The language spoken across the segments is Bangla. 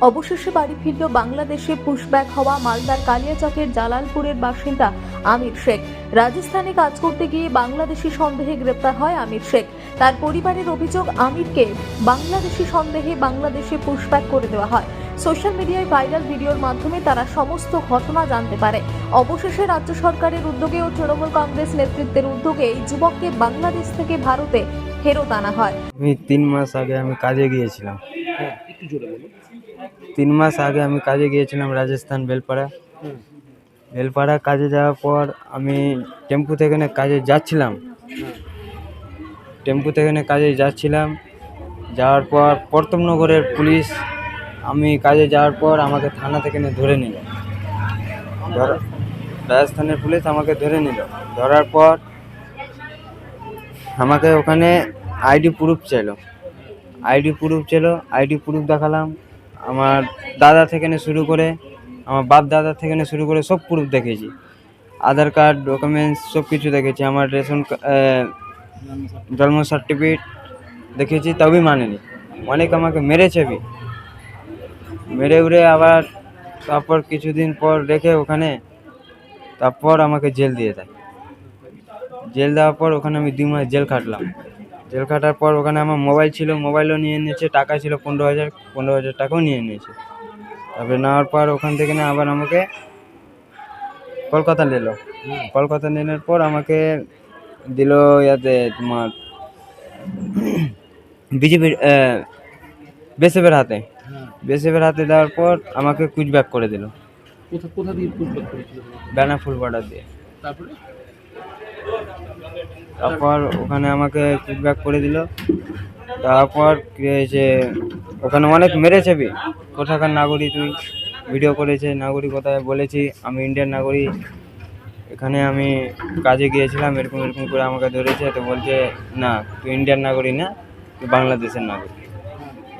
অবশেষে বাড়ি ফিরল বাংলাদেশে পুশব্যাক হওয়া মালদার কালিয়াচকের জালালপুরের বাসিন্দা আমির শেখ। রাজস্থানে কাজ করতে গিয়ে বাংলাদেশি সন্দেহে গ্রেপ্তার হয় আমির শেখ। তার পরিবারের অভিযোগ আমিরকে বাংলাদেশি সন্দেহে বাংলাদেশে পুশব্যাক করে দেওয়া হয়। সোশ্যাল মিডিয়ায় ভাইরাল ভিডিওর মাধ্যমে তারা সমস্ত ঘটনা জানতে পারে। অবশেষে রাজ্য সরকারের উদ্যোগে ও তৃণমূল কংগ্রেস নেতৃত্বের উদ্যোগে এই যুবককে বাংলাদেশ থেকে ভারতে ফেরত আনা হয়। আমি তিন মাস আগে আমি কাজে গিয়েছিলাম। একটু জোরে বলুন। তিন মাস আগে আমি কাজে গিয়েছিলাম রাজস্থান বেলপাড়া। বেলপাড়া কাজে যাওয়ার পর আমি টেম্পু থেকে কাজে যাচ্ছিলাম। টেম্পু থেকে কাজে যাচ্ছিলাম। যাওয়ার পর প্রতাপনগরের পুলিশ আমি কাজে যাওয়ার পর আমাকে থানা থেকে নিয়ে ধরে নিল। রাজস্থানের পুলিশ আমাকে ধরে নিল। ধরার পর আমাকে ওখানে আইডি প্রুফ চাইলো। আইডি প্রুফ ছিল, আইডি প্রুফ দেখালাম। আমার দাদা থেকে নিয়ে শুরু করে, আমার বাপ দাদা থেকে নিয়ে শুরু করে সব প্রুফ দেখেছি। আধার কার্ড ডকুমেন্টস সব কিছু দেখেছি। আমার রেশন জন্ম সার্টিফিকেট দেখেছি, তবেই মানেনি। অনেক আমাকে মেরেছে বি। মেরে উড়ে আবার তারপর কিছুদিন পর রেখে ওখানে, তারপর আমাকে জেল দিয়ে দেয়। জেল দেওয়ার পর ওখানে আমি দুই মাস জেল খাটলাম। জেল কাটার পর ওখানে আমার মোবাইল ছিল মোবাইলও নিয়ে নিয়েছে টাকা ছিল পনেরো হাজার পনেরো হাজার টাকাও নিয়ে নিয়েছে। তারপরে নেওয়ার পর ওখান থেকে না আবার আমাকে কলকাতা নিল। কলকাতা নেওয়ার পর আমাকে দিল ইয়াতে তোমার বিজেপির বেসেফের হাতে। বেসেফের হাতে দেওয়ার পর আমাকে কুচব্যাক করে দিল। কোথা কোথা দিয়ে করেছিল? ফুল বর্ডার দিয়ে। তারপরে? তারপর ওখানে আমাকে ফিডব্যাক করে দিল। তারপর হয়েছে, ওখানে অনেক মেরেছে বি। কোথাকার নাগরিক তুই? ভিডিও করেছে, নাগরিক কোথায়? বলেছি, আমি ইন্ডিয়ান নাগরিক। এখানে আমি কাজে গিয়েছিলাম, এরকম এরকম করে আমাকে ধরেছে, তো বলছে, না, তুই ইন্ডিয়ান নাগরিক না, তুই বাংলাদেশের নাগরিক।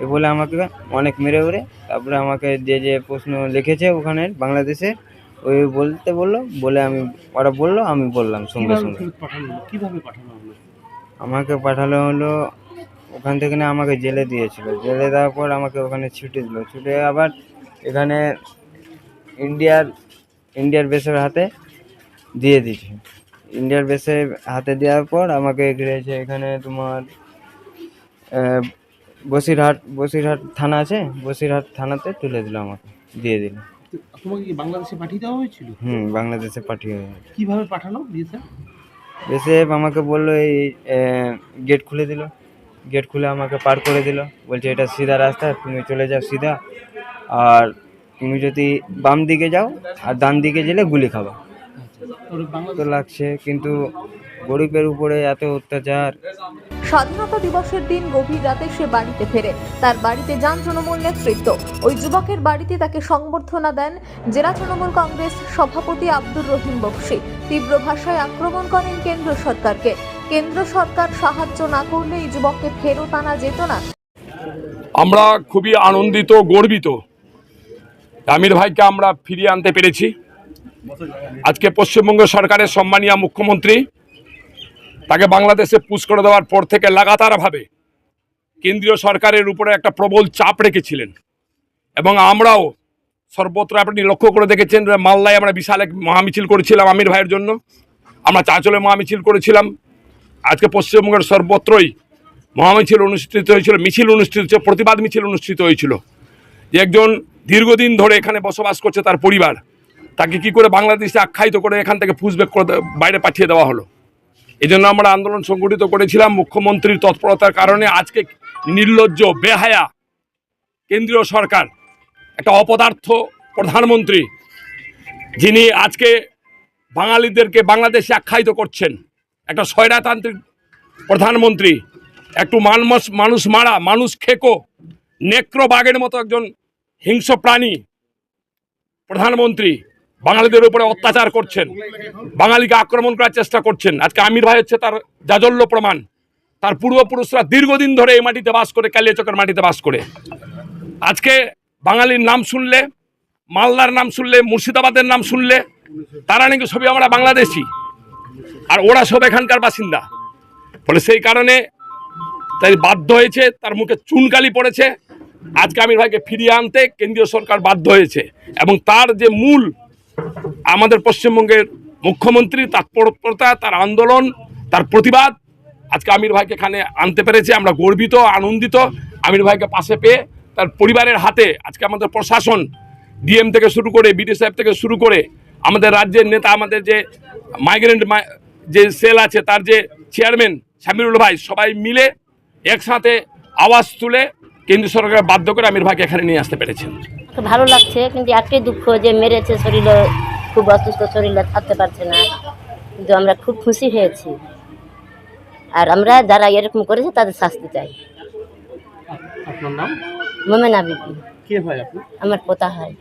এ বলে আমাকে অনেক মেরে উড়ে তারপরে আমাকে যে যে প্রশ্ন লিখেছে ওখানে বাংলাদেশে ওই বলতে বলল বলে আমি ওরা বলল আমি বললাম সঙ্গে সঙ্গে। ফেরত পাঠানো হলো কীভাবে পাঠানো হলো আমাকে পাঠালো হলো ওখান থেকে না আমাকে জেলে দিয়েছিল। জেলে দেওয়ার পর আমাকে ওখানে ছুটে দিল। ছুটে আবার এখানে ইন্ডিয়ার ইন্ডিয়ার বেসের হাতে দিয়ে দিয়েছে। ইন্ডিয়ার বেসের হাতে দেওয়ার পর আমাকে গিয়েছে এখানে তোমার বসিরহাট বসিরহাট থানা আছে বসিরহাট থানাতে তুলে দিল আমাকে দিয়ে দিল। তোমাকে কি বাংলাদেশে পাঠিয়ে দেওয়া হয়েছিল? হুম বাংলাদেশে পাঠিয়ে কীভাবে পাঠানো বিএসএফ? আমাকে বলল এই গেট খুলে দিল। গেট খুলে আমাকে পার করে দিল। বলছে এটা সিধা রাস্তা তুমি চলে যাও সিধা। আর তুমি যদি বাম দিকে যাও আর ডান দিকে গেলে গুলি খাবা। ওর তো লাগছে কিন্তু গরিবের উপরে এত অত্যাচার। স্বাধীনতা দিবসের দিন গভীর রাতে সে বাড়িতে ফেরে। তার বাড়িতে যান তৃণমূল নেতৃত্ব। ওই যুবকের বাড়িতে তাকে সংবর্ধনা দেন জেলা তৃণমূল কংগ্রেস সভাপতি আব্দুর রহিম বক্সি। তীব্র ভাষায় আক্রমণ করেন কেন্দ্র সরকারকে। কেন্দ্র সরকার সাহায্য না করলে এই যুবককে ফেরত আনা যেত না। আমরা খুবই আনন্দিত, গর্বিত। আমির ভাইকে আমরা ফিরিয়ে আনতে পেরেছি। আজকে পশ্চিমবঙ্গ সরকারের সম্মানীয় মুখ্যমন্ত্রী তাকে বাংলাদেশে পুশ করে দেওয়ার পর থেকে লাগাতারভাবে কেন্দ্রীয় সরকারের উপরে একটা প্রবল চাপ রেখেছিলেন। এবং আমরাও সর্বত্র আপনি লক্ষ্য করে দেখেছেন যে মালদায় আমরা বিশাল এক মহামিছিল করেছিলাম আমির ভাইয়ের জন্য। আমরা চাঁচলে মহামিছিল করেছিলাম। আজকে পশ্চিমবঙ্গের সর্বত্রই মহামিছিল অনুষ্ঠিত হয়েছিল, মিছিল অনুষ্ঠিত হয়েছিল, প্রতিবাদ মিছিল অনুষ্ঠিত হয়েছিল। যে একজন দীর্ঘদিন ধরে এখানে বসবাস করছে তার পরিবার, তাকে কি করে বাংলাদেশে আখ্যায়িত করে এখান থেকে পুষবেক করে বাইরে পাঠিয়ে দেওয়া হলো? এই জন্য আমরা আন্দোলন সংগঠিত করেছিলাম মুখ্যমন্ত্রীর তৎপরতার কারণে। আজকে নির্লজ্জ, বেহায়া কেন্দ্রীয় সরকার, একটা অপদার্থ প্রধানমন্ত্রী, যিনি আজকে বাঙালিদেরকে বাংলাদেশে আখ্যায়িত করছেন। একটা স্বৈরাতান্ত্রিক প্রধানমন্ত্রী, একটু মানুষ মানুষ মারা, মানুষ খেকো নেক্রো বাঘের মতো একজন হিংস্র প্রাণী প্রধানমন্ত্রী। বাঙালিদের উপরে অত্যাচার করছেন। বাঙালিকে আক্রমণ করার চেষ্টা করছেন। আজকে আমির ভাই হচ্ছে তার জাজল্য প্রমাণ। তার পূর্বপুরুষরা দীর্ঘদিন ধরে এই মাটিতে বাস করে কালিয়াচকের মাটিতে বাস করে। আজকে বাঙালির নাম শুনলে, মালদার নাম শুনলে, মুর্শিদাবাদের নাম শুনলে, তারা নাকি সবই আমরা বাংলাদেশি। আর ওরা সব এখানকার বাসিন্দা। ফলে সেই কারণে তাই বাধ্য হয়েছে, তার মুখে চুনকালি পড়েছে। আজকে আমির ভাইকে ফিরিয়ে আনতে কেন্দ্রীয় সরকার বাধ্য হয়েছে। এবং তার যে মূল আমাদের পশ্চিমবঙ্গের মুখ্যমন্ত্রী, তার তৎপরতা তার আন্দোলন, তার প্রতিবাদ। আজকে আমির ভাইকে এখানে আনতে পেরেছে, আমরা গর্বিত, আনন্দিত। আমির ভাইকে পাশে পেয়ে তার পরিবারের হাতে আজকে আমাদের প্রশাসন, ডিএম থেকে শুরু করে বিডি সাহেব থেকে শুরু করে আমাদের রাজ্যের নেতা, আমাদের যে মাইগ্রেন্ট যে সেল আছে, তার যে চেয়ারম্যান সামিরুল ভাই, সবাই মিলে একসাথে আওয়াজ তুলে কেন্দ্র সরকার বাধ্য করে আমির ভাইকে এখানে নিয়ে আসতে পেরেছেন। তো ভালো লাগছে কিন্তু একটাই দুঃখ যে মেরেছে শরীরে খুব অসুস্থ শরীরে থাকতে পারছে না। কিন্তু আমরা খুব খুশি হয়েছি। আর আমরা যারা এরকম করেছে তাদের শাস্তি চাই। আপনার নাম? মোমেনা বিবি কে হয় আপনি? আমার পোতা হয়।